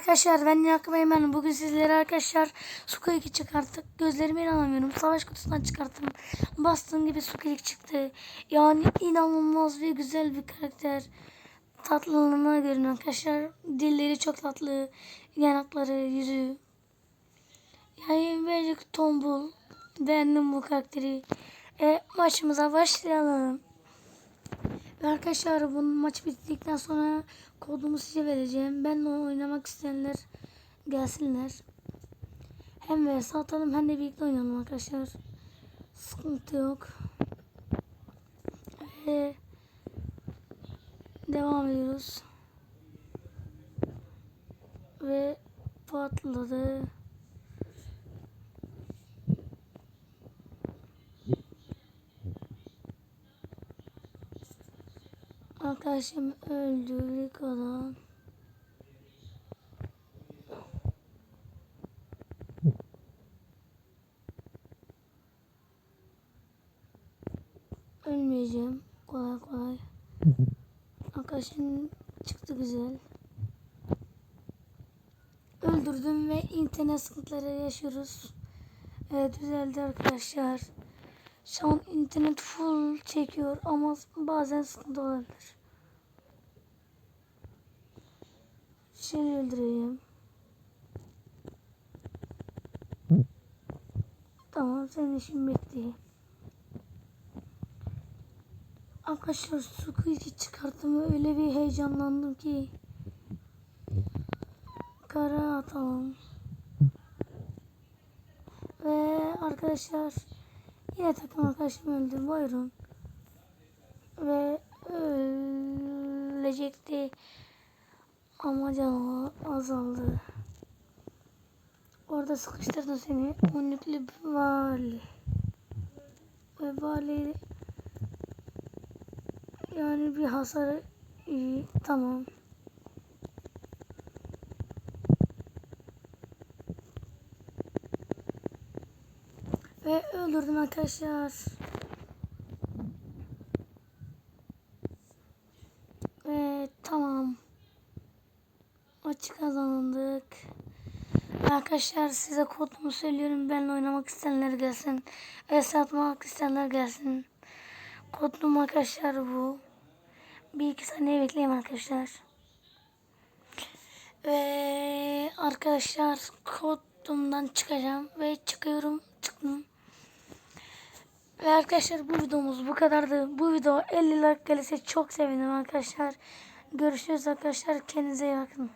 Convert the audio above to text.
Arkadaşlar ben Yakup Eymen. Bugün sizlere arkadaşlar Suka 2 çıkarttık. Gözlerime inanamıyorum. Savaş kutusundan çıkarttım. Bastığım gibi Suka 2 çıktı. Yani inanılmaz ve güzel bir karakter. Tatlılığına görün arkadaşlar. Dilleri çok tatlı. Yanakları, yüzü. Yani bence tombul. Beğendim bu karakteri. E, maçımıza başlayalım. Arkadaşlar bu maç bittikten sonra kodumu size vereceğim. Benle oynamak isteyenler gelsinler. Hem vs atalım hem de birlikte oynayalım arkadaşlar. Sıkıntı yok. Ve devam ediyoruz. Ve patladı. Arkadaşım öldü Rico'dan. Ölmeyeceğim kolay kolay. Arkadaşım çıktı güzel. Öldürdüm ve internet sıkıntıları yaşıyoruz. Evet düzeldi arkadaşlar. Şu an internet full çekiyor ama bazen sıkıntı olabilir. Seni öldüreyim. Tamam senin işin bitti. Arkadaşlar Squeak'i çıkarttım ve öyle bir heyecanlandım ki. Kara atalım. Ve arkadaşlar yine takım arkadaşım öldü. Buyurun. Ve ölecekti. Ama canı azaldı. Orada sıkıştırdı seni. Unutlu vali. Ve vali yani bir hasarı iyi. Tamam. Ve öldürdüm arkadaşlar. Ve tamam. Maçı kazandık. Arkadaşlar size kodumu söylüyorum. Benimle oynamak isteyenler gelsin. Ve satmak isteyenler gelsin. Kodum arkadaşlar bu. Bir iki saniye bekleyeyim arkadaşlar. Ve arkadaşlar kodumdan çıkacağım. Ve çıkıyorum. Çıktım. Ve arkadaşlar bu videomuz bu kadardı. Bu video 50 like gelirse çok sevinirim arkadaşlar. Görüşürüz arkadaşlar. Kendinize iyi bakın.